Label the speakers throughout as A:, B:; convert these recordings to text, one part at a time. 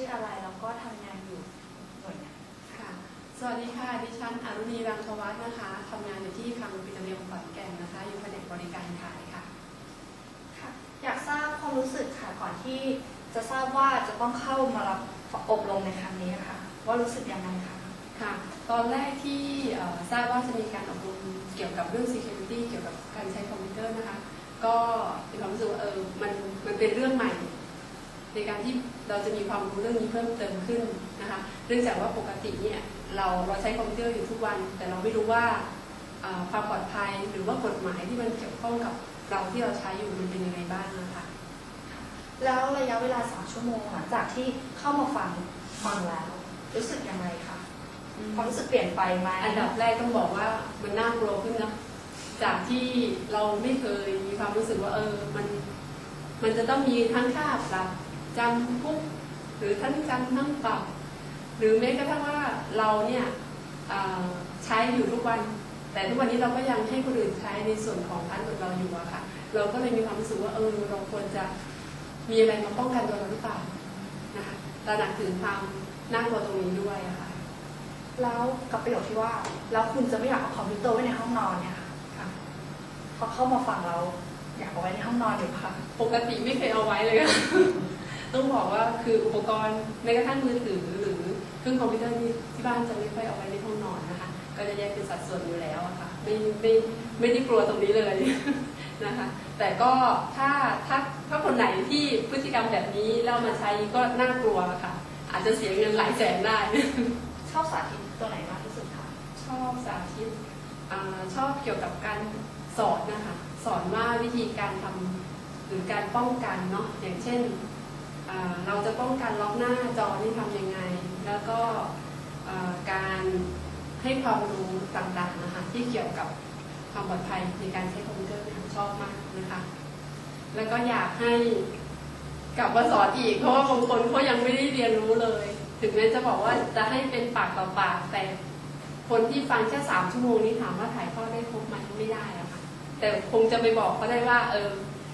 A: ื่ออะไรแล้วก็ทำงา
B: นอยู่หน่วยไหน
A: ค่ะ สวัสดีค่ะ ดิฉันอรุณีรังควัฒนะคะทำงานอยู่ที่คลังปิตรเลียมขอนแก่นนะคะ อยู่แผนกบริการขายค่ะ
B: ค่ะ อยากทราบความรู้สึกค่ะก่อนที่จะทราบว่าจะต้องเข้ามารับอบรมในครั้งนี้ค่ะ ว่ารู้สึกยังไงคะ
A: ค่ะ ตอนแรกที่ทราบว่าจะมีการอบรมเกี่ยวกับเรื่อง Security เกี่ยวกับการใช้คอมพิวเตอร์นะคะ ก็มีความรู้สึกวเออ มัน มันเป็นเรื่องใหม่ ในการที่เราจะมีความรู้เรื่องนี้เพิ่มเติมขึ้นนะคะเนื่องจากว่าปกติเนี่ยเราเราใช้คอมพิวเตอร์อยู่ทุกวัน แต่เราไม่รู้ว่าเอ่อความปลอดภัยหรือว่ากฎหมายที่มันเกี่ยวข้องกับเราที่เราใช้อยู่มันเป็นยังไงบ้างนะคะ
B: แล้วระยะเวลาสามชั่วโมงหลังจากที่เข้ามาฟังฟังแล้ว รู้สึกยังไงคะความรู้สึกเปลี่ยนไปไหม
A: อันดับแรกต้องบอกว่ามันน่ากลัวขึ้นนะจากที่เราไม่เคยมีความรู้สึกว่าเออมัน มันจะต้องมีทั้งค่าปรับ จำคุกหรือทั้งจำทั้งปรับหรือแม้กระทั่งว่าเราเนี่ยอ่าใช้อยู่ทุกวัน แต่ทุกวันนี้เราก็ยังให้คนอื่นใช้ในส่วนของพาสเวิร์ดเราอยู่อะค่ะ เราก็เลยมีความรู้สึกว่าเออเราควรจะมีอะไรมาป้องกันตัวเราหรือเปล่านะคะตระหนักถึงความน่ากลัวตรงนี้ด้วยอะค่ะ
B: แล้วกับประโยคที่ว่าแล้วคุณจะไม่อยากเอาคอมพิวเตอร์ไว้ในห้องนอนเนี่ยค่ะ
A: ค่ะ
B: พอเข้ามาฟังเราอยากเอาไว้ในห้องนอนอยู่ค่ะ
A: ปกติไม่เคยเอาไว้เลยค่ะ ต้องบอกว่าคืออุปกรณ์แม้กระทั่งมือถือหรือเครื่องคอมพิวเตอร์ที่ที่บ้านจะไม่ค่อยเอาไว้ในห้องนอนนะคะ ก็จะแยกเป็นสัดส่วนอยู่แล้วอะค่ะไม่ไม่ไม่ได้กลัวตรงนี้เลยนะคะ แต่ก็ถ้าถ้าถ้าคนไหนที่พฤติกรรมแบบนี้แล้วเอามาใช้ก็น่ากลัวค่ะ อาจจะเสียเงินหลายแสนได้
B: ชอบสาธิตตัวไหนมากที่สุดคะ
A: ชอบสาธิตอ่าชอบเกี่ยวกับการสอนนะคะ สอนว่าวิธีการทำหรือการป้องกันเนาะอย่างเช่นอ่า เราจะป้องกันล็อกหน้าจอนี่ทำยังไง แล้วก็การให้ความรู้ต่างๆนะคะที่เกี่ยวกับความปลอดภัยในการใช้คอมพิวเตอร์เนี่ยชอบมากนะคะ แล้วก็อยากให้กลับมาสอนอีกเพราะว่าบางคนเขายังไม่ได้เรียนรู้เลย ถึงแม้จะบอกว่าจะให้เป็นปากต่อปากแต่คนที่ฟังแค่สามชั่วโมงนี้ถามว่าถ่ายทอดได้ครบไหมไม่ได้อะค่ะแต่คงจะไปบอกเขาได้ว่า เออ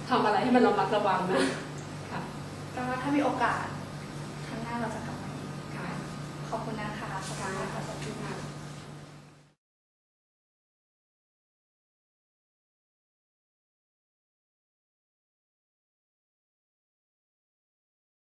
A: ทำอะไรให้มันระมัดระวังนะ
B: ถ้ามีโอกาสครั้งหน้าเราจะกลับมาอีก
A: ค่ะ
B: ขอบคุณนะคะขอบคุณ
A: ค่ะ
B: มากค่ะ
A: ขอบคุณค่ะ